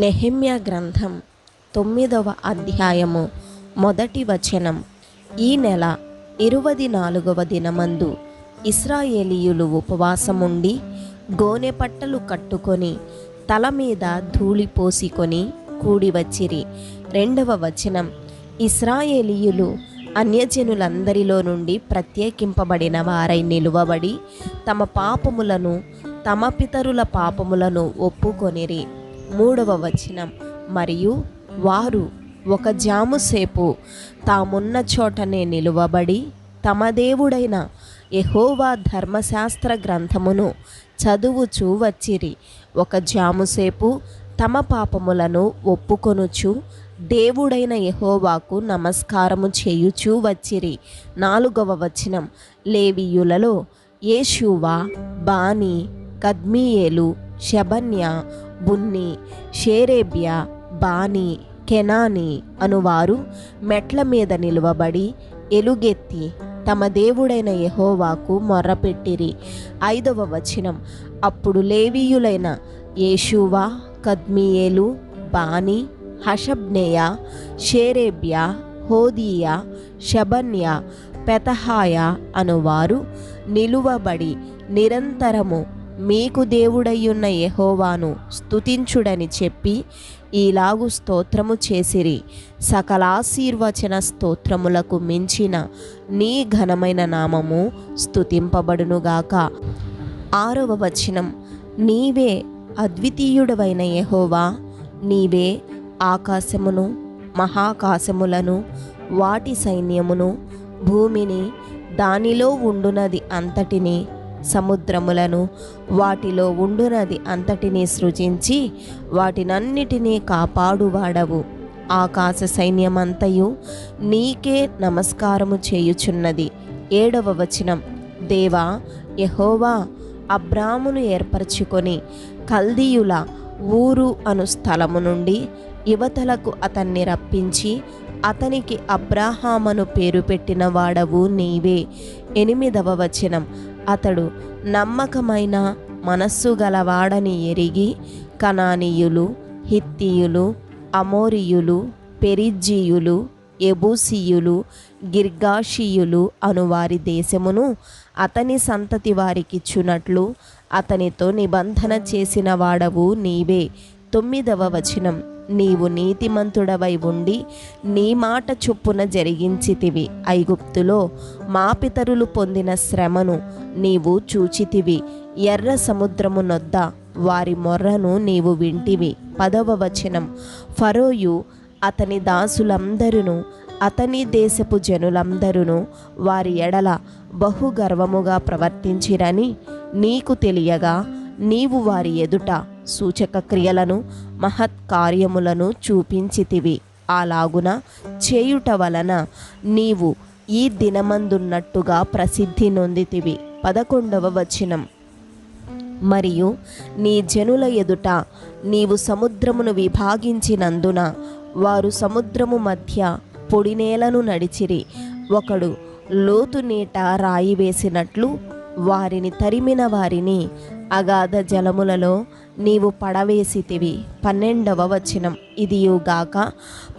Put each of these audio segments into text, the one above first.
నెహమ్య గ్రంథం తొమ్మిదవ అధ్యాయము మొదటి వచనం. ఈ నెల ఇరువది నాలుగవ దినమందు ఇస్రాయేలీయులు ఉపవాసముండి గోనె పట్టలు కట్టుకొని తల మీద ధూళి పోసికొని కూడివచ్చిరి. రెండవ వచనం ఇస్రాయేలీయులు అన్యజనులందరిలో నుండి ప్రత్యేకింపబడిన వారై నిలువబడి తమ పాపములను తమ పితరుల పాపములను ఒప్పుకొనిరి. మూడవ వచనం. మరియు వారు ఒక జాముసేపు తామున్న చోటనే నిలువబడి తమ దేవుడైన ఎహోవా ధర్మశాస్త్ర గ్రంథమును చదువుచూ వచ్చిరి. ఒక జాముసేపు తమ పాపములను ఒప్పుకొనుచు దేవుడైన ఎహోవాకు నమస్కారము చేయుచూ వచ్చిరి. నాలుగవ వచనం. లేవీయులలో యేషువా బాని కద్మియేలు శబన్య బున్ని షేరేబ్యా బాని కెనాని అనువారు మెట్ల మీద నిలువబడి ఎలుగెత్తి తమ దేవుడైన యహోవాకు మొర్రపెట్టిరి. ఐదవ వచనం. అప్పుడు లేవీయులైన యేషువా కద్మియేలు బాని హషబ్నేయ షేరేబ్యా హోదీయ షబన్య పెతహాయ అనువారు నిలువబడి నిరంతరము మీకు దేవుడయ్యున్న యహోవాను స్తుతించుడని చెప్పి ఈలాగు స్తోత్రము చేసిరి. సకలాశీర్వచన స్తోత్రములకు మించిన నీ ఘనమైన నామము స్తుతింపబడునుగాక. ఆరవ వచనం. నీవే అద్వితీయుడవైన యహోవా నీవే ఆకాశమును మహాకాశములను వాటి సైన్యమును భూమిని దానిలో ఉండునది అంతటిని సముద్రములను వాటిలో ఉండునది అంతటినీ సృజించి వాటినన్నిటినీ కాపాడువాడవు. ఆకాశ సైన్యమంతయు నీకే నమస్కారము చేయుచున్నది. ఏడవ వచనం. దేవా యహోవా అబ్రామును ఏర్పరచుకొని కల్దీయుల ఊరు అను స్థలము నుండి యువతలకు అతన్ని రప్పించి అతనికి అబ్రాహామను పేరు పెట్టిన వాడవు నీవే. ఎనిమిదవ వచనం. అతడు నమ్మకమైన మనస్సు గలవాడని ఎరిగి కనానీయులు హిత్తీయులు అమోరియులు పెరిజ్జీయులు ఎబూసియులు గిర్గాషియులు అను వారి దేశమును అతని సంతతి వారికిచ్చునట్లు అతనితో నిబంధన చేసిన వాడవు నీవే. తొమ్మిదవ వచనం. నీవు నీతిమంతుడవై ఉండి నీ మాట చొప్పున జరిగించితివి. ఐగుప్తులో మా పితరులు పొందిన శ్రమను నీవు చూచితివి. ఎర్ర సముద్రము నొద్ద వారి మొర్రను నీవు వింటివి. పదవ వచనం. ఫరోయు అతని దాసులందరును అతని దేశపు జనులందరును వారి ఎడల బహుగర్వముగా ప్రవర్తించిరని నీకు తెలియగా నీవు వారి ఎదుట సూచక క్రియలను మహత్కార్యములను చూపించితివి. అలాగున చేయుట వలన నీవు ఈ దినమందున్నట్టుగా ప్రసిద్ధి నొందితివి. పదకొండవ వచనం. మరియు నీ జనుల ఎదుట నీవు సముద్రమును విభాగించినందున వారు సముద్రము మధ్య పొడినేలను నడిచిరి. ఒకడు లోతు నీట రాయి వేసినట్లు వారిని తరిమిన వారిని అగాధ జలములలో నీవు పడవేసితివి. పన్నెండవ వచనం. ఇదియుగాక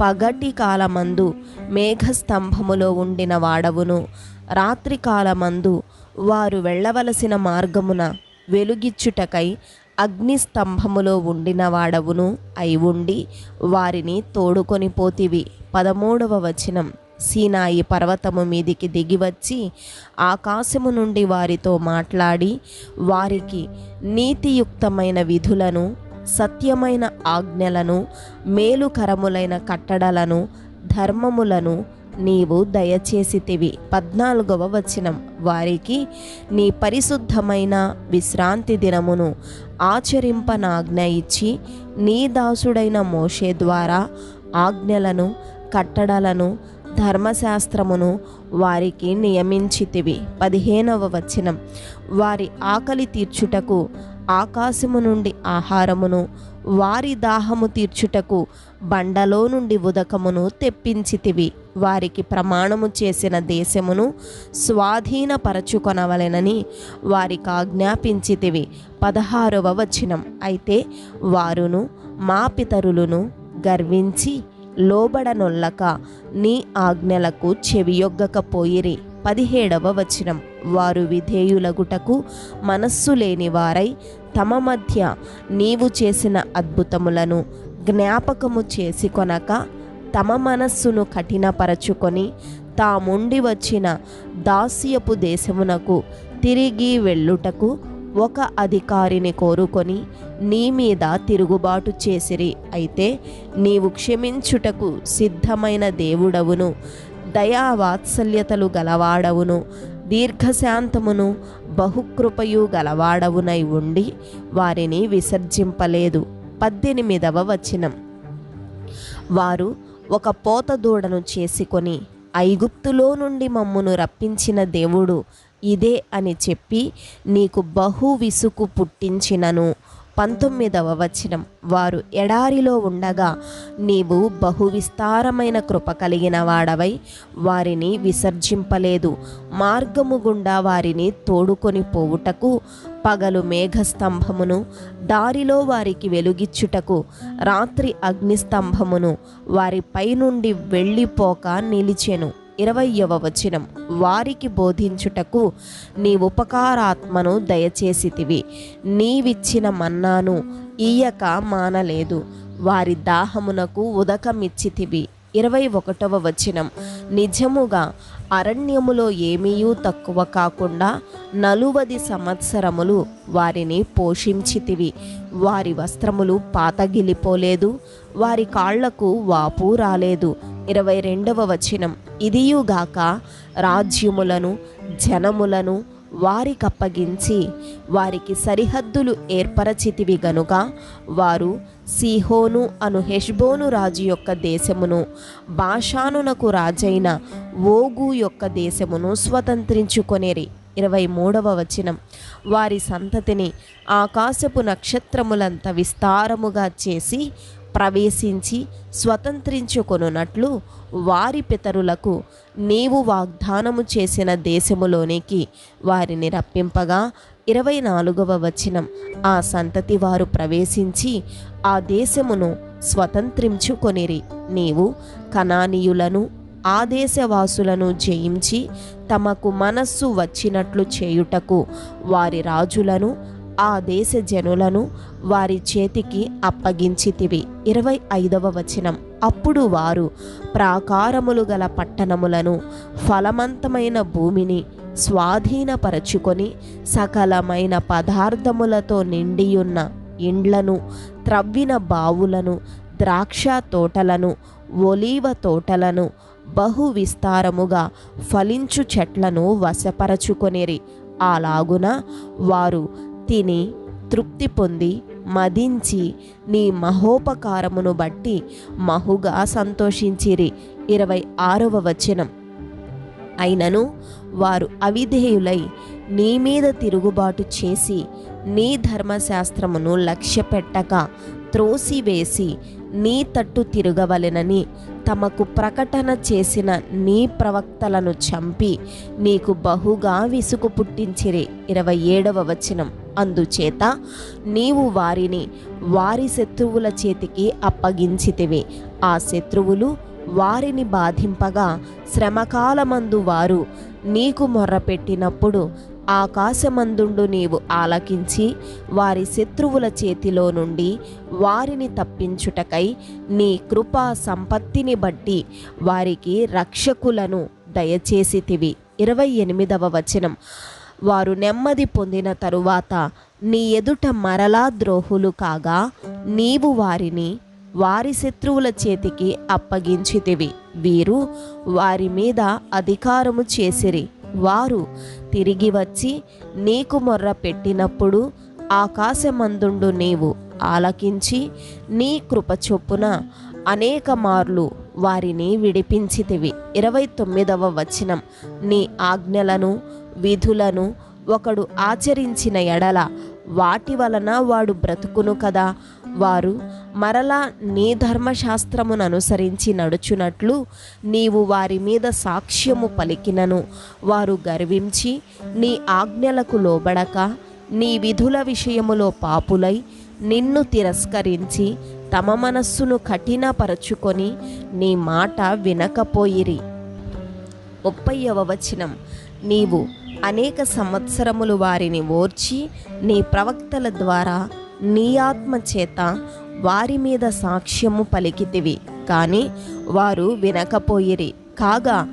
పగటి కాలమందు మేఘస్తంభములో ఉండిన వాడవును. రాత్రి కాలమందు వారు వెళ్ళవలసిన మార్గమున వెలుగిచ్చుటకై అగ్నిస్తంభములో ఉండిన వాడవును అయి ఉండి వారిని తోడుకొని పోతివి. పదమూడవ వచనం. సీనాయి పర్వతము మీదికి దిగివచ్చి ఆకాశము నుండి వారితో మాట్లాడి వారికి నీతియుక్తమైన విధులను సత్యమైన ఆజ్ఞలను మేలుకరములైన కట్టడలను ధర్మములను నీవు దయచేసితివి. పద్నాలుగవ వచనం. వారికి నీ పరిశుద్ధమైన విశ్రాంతి దినమును ఆచరింపనాజ్ఞ ఇచ్చి నీ దాసుడైన మోషే ద్వారా ఆజ్ఞలను కట్టడలను ధర్మశాస్త్రమును వారికి నియమించితివి. పదిహేనవ వచనం. వారి ఆకలి తీర్చుటకు ఆకాశము నుండి ఆహారమును వారి దాహము తీర్చుటకు బండలో నుండి ఉదకమును తెప్పించితివి. వారికి ప్రమాణము చేసిన దేశమును స్వాధీనపరచుకొనవలెనని వారికి ఆజ్ఞాపించితివి. పదహారవ వచనం. అయితే వారును మా పితరులను గర్వించి లోబడనొల్లక నీ ఆజ్ఞలకు చెవియొగ్గకపోయిరి. పదిహేడవ వచనం. వారు విధేయులగుటకు మనస్సు లేని వారై తమ మధ్య నీవు చేసిన అద్భుతములను జ్ఞాపకము చేసి కొనక తమ మనస్సును కఠినపరచుకొని తాముండి వచ్చిన దాస్యపు దేశమునకు తిరిగి వెళ్ళుటకు ఒక అధికారిని కోరుకొని నీ మీద తిరుగుబాటు చేసిరి. అయితే నీవు క్షమించుటకు సిద్ధమైన దేవుడవును దయా వాత్సల్యతలు గలవాడవును దీర్ఘశాంతమును బహుకృపయు గలవాడవునై ఉండి వారిని విసర్జింపలేదు. పద్దెనిమిదవ వచనం. వారు ఒక పోత దూడను చేసుకొని ఐగుప్తులో నుండి మమ్మును రప్పించిన దేవుడు ఇదే అని చెప్పి నీకు బహు విసుగు పుట్టించినను. పంతొమ్మిదవ వచనం. వారు ఎడారిలో ఉండగా నీవు బహు విస్తారమైన కృప కలిగిన వాడవై వారిని విసర్జింపలేదు. మార్గము గుండా వారిని తోడుకొని పోవుటకు పగలు మేఘస్తంభమును దారిలో వారికి వెలుగిచ్చుటకు రాత్రి అగ్నిస్తంభమును వారి పైనుండి వెళ్ళిపోక నిలిచెను. ఇరవయవ వచనం. వారికి బోధించుటకు నీ ఉపకారాత్మను దయచేసితివి. నీవిచ్చిన మన్నాను ఈయక మానలేదు. వారి దాహమునకు ఉదకమిచ్చితివి. ఇరవై ఒకటవ వచనం. నిజముగా అరణ్యములో ఏమీయూ తక్కువ కాకుండా నలువది సంవత్సరములు వారిని పోషించితివి. వారి వస్త్రములు పాతగిలిపోలేదు. వారి కాళ్ళకు వాపు రాలేదు. ఇరవై రెండవ వచనం. ఇదియుగాక రాజ్యములను జనములను వారికప్పగించి వారికి సరిహద్దులు ఏర్పరచితివి గనుక వారు సీహోను అను హెష్బోను రాజు యొక్క దేశమును బాషానునకు రాజైన ఓగు యొక్క దేశమును స్వతంత్రించుకొనేరి. ఇరవై మూడవ వచనం. వారి సంతతిని ఆకాశపు నక్షత్రములంత విస్తారముగా చేసి ప్రవేశించి స్వతంత్రించుకొనున్నట్లు వారి పితరులకు నీవు వాగ్దానము చేసిన దేశములోనికి వారిని రప్పింపగా ఇరవై నాలుగవ వచనం. ఆ సంతతి వారు ప్రవేశించి ఆ దేశమును స్వతంత్రించుకొనిరి. నీవు కనానీయులను ఆ దేశవాసులను జయించి తమకు మనస్సు వచ్చినట్లు చేయుటకు వారి రాజులను ఆ దేశ జనులను వారి చేతికి అప్పగించితివి. ఇరవై ఐదవ వచనం. అప్పుడు వారు ప్రాకారములు గల పట్టణములను ఫలవంతమైన భూమిని స్వాధీనపరచుకొని సకలమైన పదార్థములతో నిండియున్న ఇండ్లను త్రవ్విన బావులను ద్రాక్ష తోటలను ఒలీవ తోటలను బహు విస్తారముగా ఫలించు చెట్లను వశపరచుకొనిరి. అలాగున వారు తిని తృప్తి పొంది మదించి నీ మహోపకారమును బట్టి మహుగా సంతోషించిరి. ఇరవై ఆరవ వచనం. అయినను వారు అవిధేయులై నీ మీద తిరుగుబాటు చేసి నీ ధర్మశాస్త్రమును లక్ష్యపెట్టక త్రోసివేసి నీ తట్టు తిరగవలెనని తమకు ప్రకటన చేసిన నీ ప్రవక్తలను చంపి నీకు బహుగా విసుగు పుట్టించిరి. ఇరవై ఏడవ వచనం. అందుచేత నీవు వారిని వారి శత్రువుల చేతికి అప్పగించితివి. ఆ శత్రువులు వారిని బాధింపగా శ్రమకాలమందు వారు నీకు మొర్రపెట్టినప్పుడు ఆకాశమందుండు నీవు ఆలకించి వారి శత్రువుల చేతిలో నుండి వారిని తప్పించుటకై నీ కృపా సంపత్తిని బట్టి వారికి రక్షకులను దయచేసితివి. ఇరవై ఎనిమిదవ వచనం. వారు నెమ్మది పొందిన తరువాత నీ ఎదుట మరలా ద్రోహులు కాగా నీవు వారిని వారి శత్రువుల చేతికి అప్పగించితివి. వీరు వారి మీద అధికారము చేసిరి. వారు తిరిగి వచ్చి నీకు మొర్ర పెట్టినప్పుడు ఆకాశమందుండు నీవు. ఆలకించి నీ కృప చొప్పున అనేక మార్లు వారిని విడిపించితివి. ఇరవై తొమ్మిదవ వచనం. నీ ఆజ్ఞలను విధులను ఒకడు ఆచరించిన ఎడల వాటి వలన వాడు బ్రతుకును కదా. వారు మరలా నీ ధర్మశాస్త్రమును అనుసరించి నడుచునట్లు నీవు వారి మీద సాక్ష్యము పలికినను. వారు గర్వించి నీ ఆజ్ఞలకు లోబడక నీ విధుల విషయములో పాపులై నిన్ను తిరస్కరించి తమ మనస్సును కఠినపరచుకొని నీ మాట వినకపోయిరి. ముప్పైవ వచనం. నీవు అనేక సంవత్సరములు వారిని ఓర్చి నీ ప్రవక్తల ద్వారా నీ ఆత్మ చేత వారి మీద సాక్ష్యము పలికితివి. కానీ వారు వినకపోయిరి. కాగా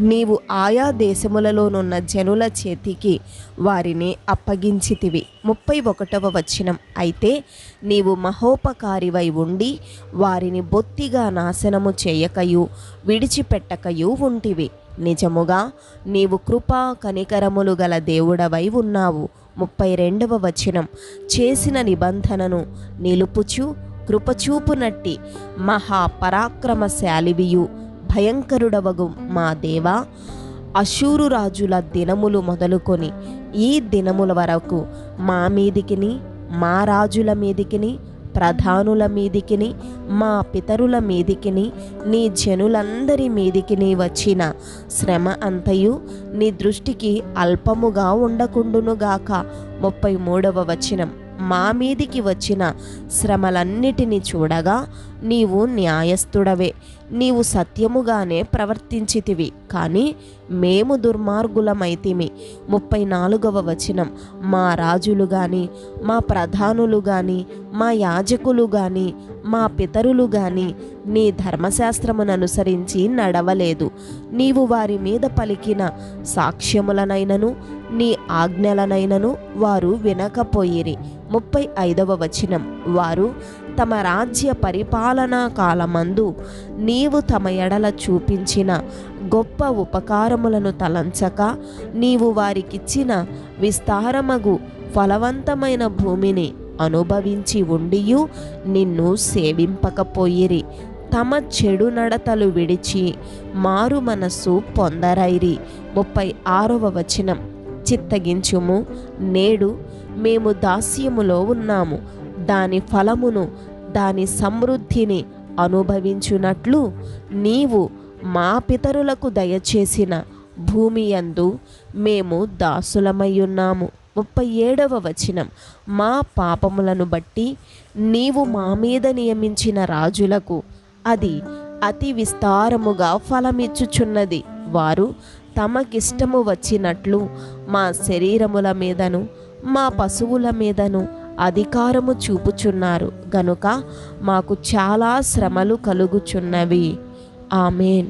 నీవు ఆయా దేశములలోనున్న జనుల చేతికి వారిని అప్పగించితివి. ముప్పై ఒకటవ వచనం. అయితే నీవు మహోపకారివై ఉండి వారిని బొత్తిగా నాశనము చేయకయు విడిచిపెట్టకయు ఉంటివి. నిజముగా నీవు కృపా కనికరములు గల దేవుడవై ఉన్నావు. ముప్పై రెండవ వచనం. చేసిన నిబంధనను నిలుపుచు కృపచూపునట్టి మహాపరాక్రమశాలివియు భయంకరుడవగు మా దేవా. అశూరు రాజుల దినములు మొదలుకొని ఈ దినముల వరకు మా మీదికిని మా రాజుల మీదికిని ప్రధానుల మీదికిని మా పితరుల మీదికిని నీ జనులందరి మీదికిని వచ్చిన శ్రమ అంతయు నీ దృష్టికి అల్పముగా ఉండకుండునుగాక. ముప్పై మూడవ వచనం. మా మీదికి వచ్చిన శ్రమలన్నిటినీ చూడగా నీవు న్యాయస్థుడవే. నీవు సత్యముగానే ప్రవర్తించితివి కానీ మేము దుర్మార్గులమైతిమి. ముప్పై నాలుగవ వచనం. మా రాజులు గాని మా ప్రధానులు గాని మా యాజకులు గాని మా పితరులు గాని నీ ధర్మశాస్త్రమును అనుసరించి నడవలేదు. నీవు వారి మీద పలికిన సాక్ష్యములనైనను నీ ఆజ్ఞలనైనను వారు వినకపోయిరి. ముప్పై ఐదవ వచనం. వారు తమ రాజ్య పరిపాలనా కాలమందు నీవు తమ ఎడల చూపించిన గొప్ప ఉపకారములను తలంచక నీవు వారికిచ్చిన విస్తారమగు ఫలవంతమైన భూమిని అనుభవించి ఉండియు నిన్ను సేవింపకపోయిరి. తమ చెడు నడతలు విడిచి మారు మనస్సు పొందరైరి. ముప్పై ఆరవ వచనం. చిత్తగించుము. నేడు మేము దాస్యములో ఉన్నాము. దాని ఫలమును దాని సమృద్ధిని అనుభవించునట్లు నీవు మా పితరులకు దయచేసిన భూమి యందు మేము దాసులమై ఉన్నాము. ముప్పై ఏడవ వచనం. మా పాపములను బట్టి నీవు మా మీద నియమించిన రాజులకు అది అతి విస్తారముగా ఫలమిచ్చుచున్నది. వారు తమకిష్టము వచ్చినట్లు మా శరీరముల మీదను మా పశువుల మీదను అధికారము చూపుచున్నారు. గనుక మాకు చాలా శ్రమలు కలుగుచున్నవి. ఆమెన్.